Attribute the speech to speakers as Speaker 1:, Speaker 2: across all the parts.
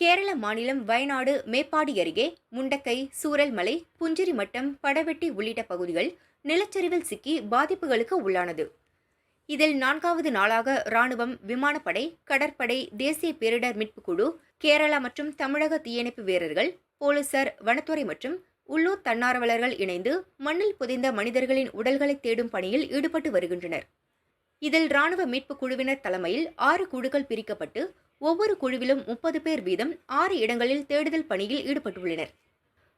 Speaker 1: கேரள மாநிலம் வயநாடு மேப்பாடி அருகே முண்டக்கை சூரல்மலை புஞ்சிரிமட்டம் படவெட்டி உள்ளிட்ட பகுதிகள் நிலச்சரிவில் சிக்கி பாதிப்புகளுக்கு உள்ளானது. இதில் நான்காவது நாளாக ராணுவம் விமானப்படை கடற்படை தேசிய பேரிடர் மீட்புக் குழு கேரளா மற்றும் தமிழக தீயணைப்பு வீரர்கள் போலீசார் வனத்துறை மற்றும் உள்ளூர் தன்னார்வலர்கள் இணைந்து மண்ணில் புதைந்த மனிதர்களின் உடல்களை தேடும் பணியில் ஈடுபட்டு வருகின்றனர். இதில் ராணுவ மீட்புக் குழுவினர் தலைமையில் ஆறு குழுக்கள் பிரிக்கப்பட்டு ஒவ்வொரு குழுவிலும் முப்பது பேர் வீதம் ஆறு இடங்களில் தேடுதல் பணியில் ஈடுபட்டுள்ளனர்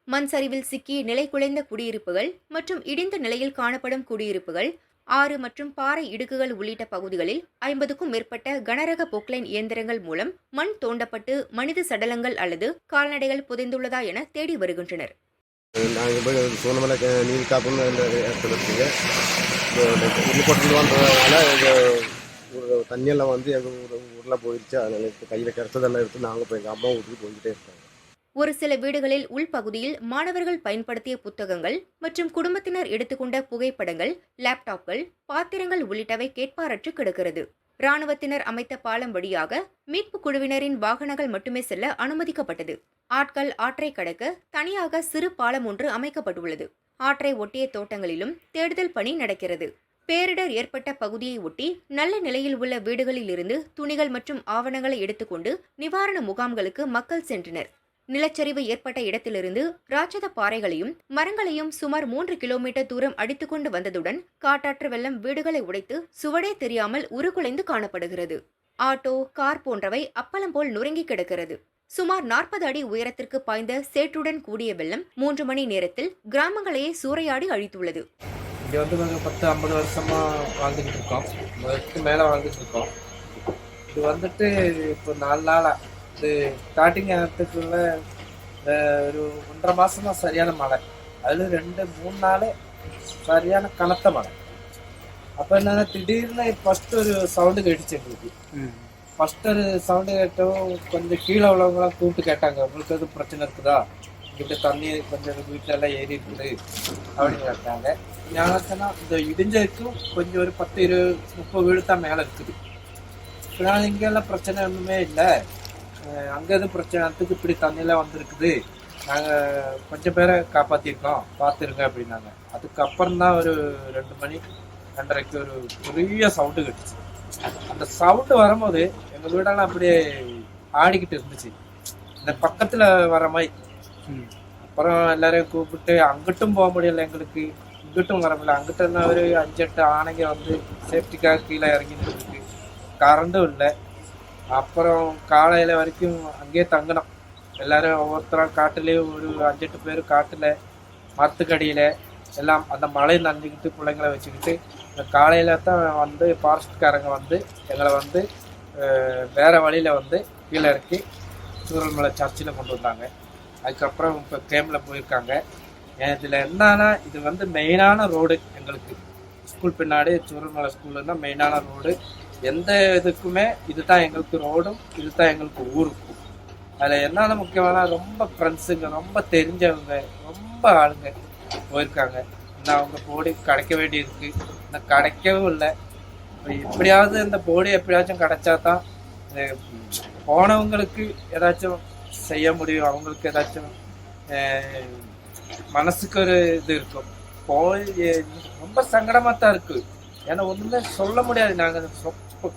Speaker 1: மண் சரிவில் சிக்கி நிலை குலைந்த குடியிருப்புகள் மற்றும் இடிந்த நிலையில் காணப்படும் குடியிருப்புகள் ஆறு மற்றும் பாறை இடுக்குகள் உள்ளிட்ட பகுதிகளில் ஐம்பதுக்கும் மேற்பட்ட கனரக பொக்லைன் இயந்திரங்கள் மூலம் மண் தோண்டப்பட்டு மனித சடலங்கள் அல்லது கால்நடைகள் புதைந்துள்ளதா என தேடி வருகின்றனர்
Speaker 2: நாங்கள் போய் நீர் காப்புன்னு இடத்துல இருக்குங்க தண்ணியெல்லாம் வந்து எங்கள் ஊர் ஊரில் போயிடுச்சு அதனால இப்போ கையில் கிடச்சதெல்லாம் எடுத்து நாங்கள் இப்போ எங்கள் அம்மா வீட்டுக்கு போய்கிட்டே இருக்காங்க.
Speaker 1: ஒரு சில வீடுகளில் உள்பகுதியில் மாணவர்கள் பயன்படுத்திய புத்தகங்கள் மற்றும் குடும்பத்தினர் எடுத்துக்கொண்ட புகைப்படங்கள் லேப்டாப்கள் பாத்திரங்கள் உள்ளிட்டவை கேட்பாரற்று கிடக்கிறது. ராணுவத்தினர் அமைத்த பாலம் வழியாக மீட்புக் குழுவினரின் வாகனங்கள் மட்டுமே செல்ல அனுமதிக்கப்பட்டது. ஆட்கள் ஆற்றை கடக்க தனியாக சிறு பாலம் ஒன்று அமைக்கப்பட்டுள்ளது. ஆற்றை ஒட்டிய தோட்டங்களிலும் தேடுதல் பணி நடக்கிறது. பேரிடர் ஏற்பட்ட பகுதியை ஒட்டி நல்ல நிலையில் உள்ள வீடுகளிலிருந்து துணிகள் மற்றும் ஆவணங்களை எடுத்துக்கொண்டு நிவாரண முகாம்களுக்கு மக்கள் சென்றனர். நிலச்சரிவு ஏற்பட்ட இடத்திலிருந்து ராட்சத பாறைகளையும் மரங்களையும் சுமார் மூன்று கிலோமீட்டர் தூரம் அடித்துக்கொண்டு வந்ததுடன் காட்டாற்று வெள்ளம் வீடுகளை உடைத்து சுவடே தெரியாமல் உருகுலைந்து காணப்படுகிறது. ஆட்டோ கார் போன்றவை அப்பளம் போல் நொறுங்கி கிடக்கிறது. சுமார் நாற்பது அடி உயரத்திற்கு பாய்ந்த சேற்றுடன் கூடிய வெள்ளம் மூன்று மணி நேரத்தில் கிராமங்களையே சூறையாடி அழித்துள்ளது.
Speaker 3: இங்கே வந்து நாங்கள் பத்து ஐம்பது வருஷமாக வாழ்ந்துக்கிட்டு இருக்கோம். அதுக்கு மேலே வாழ்ந்துட்டு இருக்கோம். இது வந்துட்டு இப்போ நாலு நாளாக இது ஸ்டார்டிங் ஆகிறதுக்குள்ள ஒரு ஒன்றரை மாதம் தான் சரியான மழை. அதில் ரெண்டு மூணு நாள் சரியான கனத்த மழை. அப்போ என்னன்னா திடீர்னு ஃபஸ்ட்டு ஒரு சவுண்டு கேட்டுச்சு எங்களுக்கு. ஃபஸ்ட்டு ஒரு சவுண்டு கேட்டவும் கொஞ்சம் கீழே உள்ளவங்களாம் கூப்பிட்டு கேட்டாங்க. உங்களுக்கு எதுவும் பிரச்சனை இருக்குதா? இப்படி தண்ணி கொஞ்சம் வீட்டில எல்லாம் ஏறி இருக்குது அப்படின்னு கேட்டாங்க ஞானத்தினா இந்த இடிஞ்சதுக்கும் கொஞ்சம் ஒரு பத்து இருபது முப்பது வீடு தான் மேலே இருக்குது. இதனால இங்கெல்லாம் பிரச்சனை ஒன்றுமே இல்லை. அங்கே எதுவும் பிரச்சனை அதுக்கு இப்படி தண்ணியெல்லாம் வந்திருக்குது. நாங்கள் கொஞ்சம் பேரை காப்பாற்றிருக்கோம் பார்த்துருங்க அப்படின்னாங்க. அதுக்கப்புறம் தான் ஒரு ரெண்டு மணி ரெண்டரைக்கு ஒரு பெரிய சவுண்டு கட்டுச்சு. அந்த சவுண்டு வரும்போது எங்கள் வீடெல்லாம் அப்படியே ஆடிக்கிட்டு இருந்துச்சு. இந்த பக்கத்தில் வர மாதிரி. அப்புறம் எல்லாரையும் கூப்பிட்டு அங்கிட்டும் போக முடியல எங்களுக்கு. இங்கிட்டும் வர முடியல. அங்கிட்ட இருந்தால் ஒரு அஞ்செட்டு ஆணைங்க வந்து சேஃப்டிக்காக கீழே இறங்கி இருக்கு கரண்டும் இல்லை. அப்புறம் காலையில் வரைக்கும் அங்கேயே தங்கினோம். எல்லாரும் ஒவ்வொருத்தரும் காட்டுலேயும் ஒரு அஞ்செட்டு பேர் காட்டில் மரத்துக்கடியில் எல்லாம் அந்த மழை நனைஞ்சிக்கிட்டு பிள்ளைங்கள வச்சுக்கிட்டு இந்த காலையில் தான் வந்து ஃபாரஸ்ட்காரங்க வந்து எங்களை வந்து வேறு வழியில் வந்து கீழே இறக்கி சூரல்மலை சர்ச்சில் கொண்டு வந்தாங்க. அதுக்கப்புறம் இப்போ கேமில் போயிருக்காங்க. இதில் என்னன்னா இது வந்து மெயினான ரோடு எங்களுக்கு. ஸ்கூல் பின்னாடி சூரல்மலை ஸ்கூலுன்னா மெயினான ரோடு எந்த இதுக்குமே இதுதான் எங்களுக்கு ரோடும் இதுதான் எங்களுக்கு ஊருக்கும். அதில் என்னென்ன முக்கியமான ரொம்ப ஃப்ரெண்ட்ஸுங்க ரொம்ப தெரிஞ்சவங்க ரொம்ப ஆளுங்க போயிருக்காங்க. இன்னும் அவங்க போடி கிடைக்க வேண்டியிருக்கு. இன்னும் கிடைக்கவும் இல்லை. இப்போ எப்படியாவது இந்த போடி எப்படியாச்சும் கிடைச்சா தான் போனவங்களுக்கு ஏதாச்சும் செய்ய முடியும். அவங்களுக்கு ஏதாச்சும் மனசுக்கு ஒரு இது இருக்கும். போய் ரொம்ப சங்கடமாக தான் இருக்கு. ஏன்னா ஒன்றுமே சொல்ல முடியாது. நாங்கள்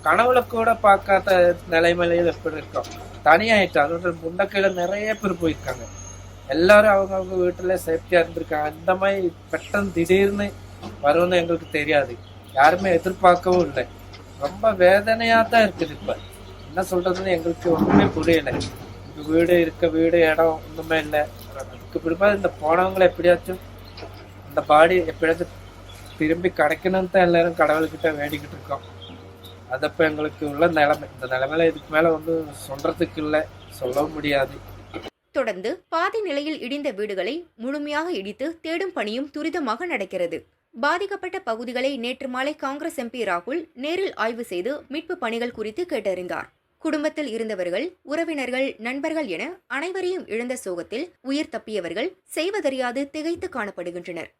Speaker 3: கனவுல கூட பார்க்காத நிலைமையில எப்படி இருக்கோம்? தனியாயிட்டோம். அதோட முண்டக்கையில நிறைய பேர் போயிருக்காங்க. எல்லாரும் அவங்க அவங்க வீட்டில் சேஃப்டியாக இருந்திருக்காங்க. அந்த மாதிரி பெட்டன் திடீர்னு வரும்னு எங்களுக்கு தெரியாது. யாருமே எதிர்பார்க்கவும் இல்லை. ரொம்ப வேதனையாக தான் இருக்குது இப்போ. என்ன சொல்றதுன்னு எங்களுக்கு ஒன்றுமே புரியலை. வீடு இருக்க வீடு இடம் ஒன்றுமே இல்லை. அதுக்கு இந்த போனவங்களை எப்படியாச்சும் அந்த பாடி எப்படியாச்சும் திரும்பி கிடைக்கணும்னு தான் எல்லாரும் கடவுள்கிட்ட வேண்டிக்கிட்டு இருக்கோம். அதப்போ எங்களுக்கு உள்ள நிலைமை இந்த நிலைமையில இதுக்கு மேலே ஒன்றும் சொல்றதுக்கு இல்லை சொல்லவும் முடியாது.
Speaker 1: தொடர்ந்து பாதி நிலையில் இடிந்த வீடுகளை முழுமையாக இடித்து தேடும் பணியும் துரிதமாக நடக்கிறது. பாதிக்கப்பட்ட பகுதிகளை நேற்று மாலை காங்கிரஸ் எம்பி ராகுல் நேரில் ஆய்வு செய்து மீட்பு பணிகள் குறித்து கேட்டறிந்தார். குடும்பத்தில் இருந்தவர்கள் உறவினர்கள் நண்பர்கள் என அனைவரையும் இழந்த சோகத்தில் உயிர் தப்பியவர்கள் செய்வதறியாது திகைத்து காணப்படுகின்றனர்.